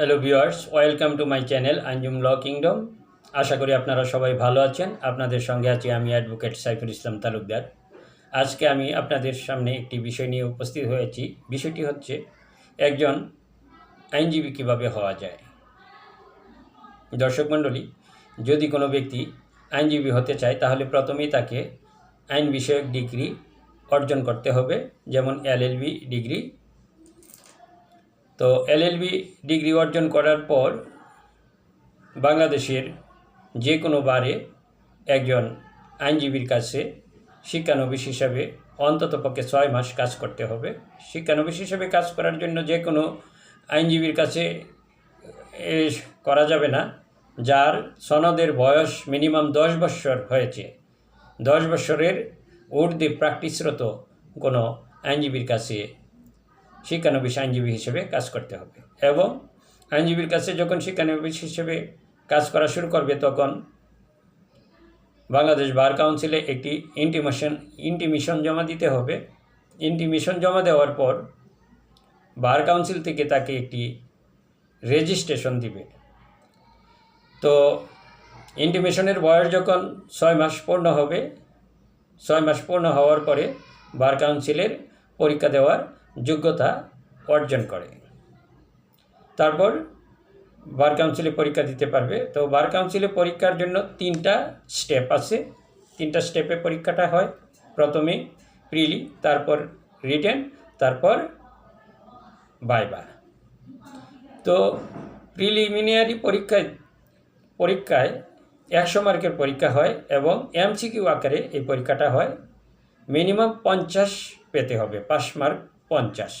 Hello viewers welcome to my channel Anjum law kingdom আশা করি আপনারা সবাই ভালো আছেন। আপনাদের সঙ্গে আছি আমি অ্যাডভোকেট সাইফুল ইসলাম তালুকদার। আজকে আমি আপনাদের সামনে একটি বিষয় নিয়ে উপস্থিত হয়েছি। বিষয়টি হচ্ছে, একজন আইনজীবী কীভাবে হওয়া যায়? দর্শক মণ্ডলী, যদি কোনো ব্যক্তি আইনজীবী হতে চায়, তাহলে প্রথমেই তাকে আইন বিষয়ক ডিগ্রি অর্জন করতে হবে, যেমন এলএলবি ডিগ্রি তো এলএলবি ডিগ্রি অর্জন করার পর বাংলাদেশের যে কোনো বারে একজন আইনজীবীর কাছে শিক্ষানবিশ হিসাবে অন্তত পক্ষে ছয় মাস কাজ করতে হবে। শিক্ষানবিশ হিসাবে কাজ করার জন্য যে কোনো আইনজীবীর কাছে করা যাবে না, যার সনদের বয়স মিনিমাম দশ বৎসর হয়েছে। দশ বৎসরের ঊর্ধ্বে প্র্যাকটিসরত কোনো আইনজীবীর কাছে শিক্ষানবিশ আইনজীবী হিসেবে কাজ করতে হবে। এবং আইনজীবীর কাছে যখন শিক্ষানবিশ হিসেবে কাজ করা শুরু করবে, তখন বাংলাদেশ বার কাউন্সিলে একটি ইন্টিমেশন ইন্টিমিশন জমা দিতে হবে। ইন্টিমিশন জমা দেওয়ার পর বার কাউন্সিল থেকে তাকে একটি রেজিস্ট্রেশন দিবে। তো ইন্টিমেশনের বয়স যখন ছয় মাস পূর্ণ হবে, ছয় মাস পূর্ণ হওয়ার পরে বার কাউন্সিলের পরীক্ষা দেওয়ার যোগ্যতা অর্জন করে। তারপর বার কাউন্সিলে পরীক্ষা দিতে পারবে। তো বার কাউন্সিলে পরীক্ষার জন্য তিনটা স্টেপ আছে। তিনটা স্টেপে পরীক্ষাটা হয়। প্রথমে প্রিলি, তারপর রিটেন, তারপর বাইবা তো প্রিলিমিনারি পরীক্ষায় পরীক্ষায় একশো মার্কের পরীক্ষা হয় এবং এমসিকিউ আকারে এই পরীক্ষাটা হয়। মিনিমাম পঞ্চাশ পেতে হবে পাস মার্ক পঞ্চাশ।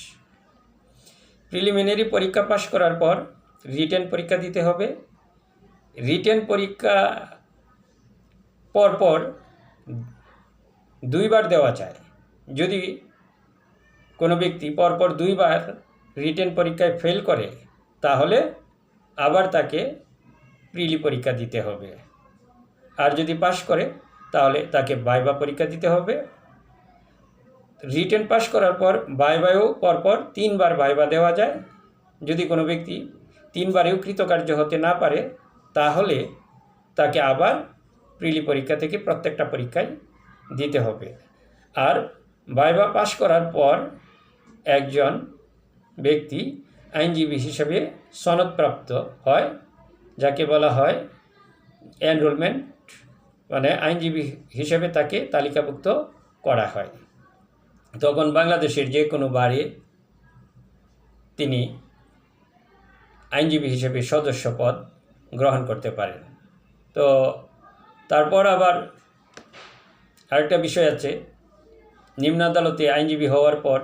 প্রিলিমিনারি পরীক্ষা পাশ করার পর রিটেন পরীক্ষা দিতে হবে। রিটেন পরীক্ষা পরপর দুইবার দেওয়া যায়। যদি কোনো ব্যক্তি পরপর দুইবার রিটেন পরীক্ষায় ফেল করে, তাহলে আবার তাকে প্রিলি পরীক্ষা দিতে হবে। আর যদি পাশ করে, তাহলে তাকে বাইবা পরীক্ষা দিতে হবে। রিটেন পাস করার পর বাইবায়ও পরপর তিনবার বাইবা দেওয়া যায়। যদি কোনো ব্যক্তি তিনবারেও কৃতকার্য হতে না পারে, তাহলে তাকে আবার প্রিলি পরীক্ষা থেকে প্রত্যেকটা পরীক্ষায় দিতে হবে। আর বাইবা পাশ করার পর একজন ব্যক্তি আইনজীবী হিসেবে সনদপ্রাপ্ত হয়, যাকে বলা হয় এনরোলমেন্ট মানে আইনজীবী হিসেবে তাকে তালিকাভুক্ত করা হয়। তখন বাংলাদেশের যে কোনো বারে তিনি আইনজীবী হিসেবে সদস্য পদ গ্রহণ করতে পারেন। তো তারপর আবার আরেকটা বিষয় আছে, নিম্ন আদালতে আইনজীবী হওয়ার পর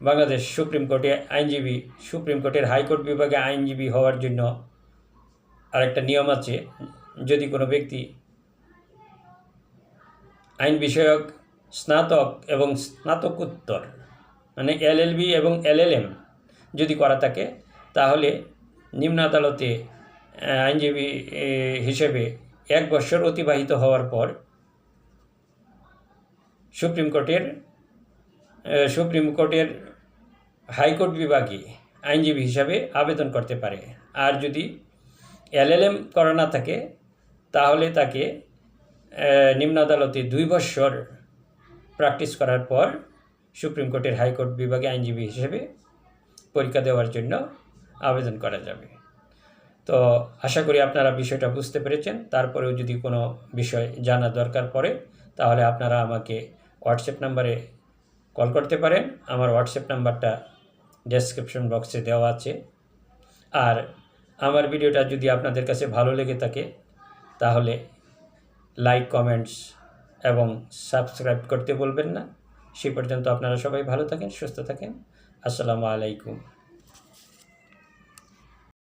বাংলাদেশ সুপ্রিম কোর্টে আইনজীবী, সুপ্রিম কোর্টের হাইকোর্ট বিভাগে আইনজীবী হওয়ার জন্য আরেকটা নিয়ম আছে, যদি কোনো ব্যক্তি আইন বিষয়ক স্নাতক এবং স্নাতকোত্তর মানে এলএলবি এবং এলএলএম যদি করা থাকে, তাহলে নিম্ন আদালতে আইনজীবী হিসেবে এক বছর অতিবাহিত হওয়ার পর সুপ্রিম কোর্টের সুপ্রিম কোর্টের হাইকোর্ট বিভাগে আইনজীবী হিসাবে আবেদন করতে পারে। আর যদি এলএলএম করা না থাকে, তাহলে তাকে নিম্ন আদালতে দুই বছর প্র্যাকটিস করার পর সুপ্রিম কোর্টের হাইকোর্ট বিভাগে আইনজীবী হিসেবে পরীক্ষা দেওয়ার জন্য আবেদন করা যাবে। তো আশা করি আপনারা বিষয়টা বুঝতে পেরেছেন। তারপরেও যদি কোনো বিষয় জানা দরকার পড়ে, তাহলে আপনারা আমাকে হোয়াটসঅ্যাপ নাম্বারে কল করতে পারেন। আমার হোয়াটসঅ্যাপ নাম্বারটা ডেসক্রিপশন বক্সে দেওয়া আছে। আর আমার ভিডিওটা যদি আপনাদের কাছে ভালো লেগে থাকে, তাহলে লাইক কমেন্টস এবং সাবস্ক্রাইব করতে বলবেন না। সে পর্যন্ত আপনারা সবাই ভালো থাকেন, সুস্থ থাকেন। আসসালামু আলাইকুম।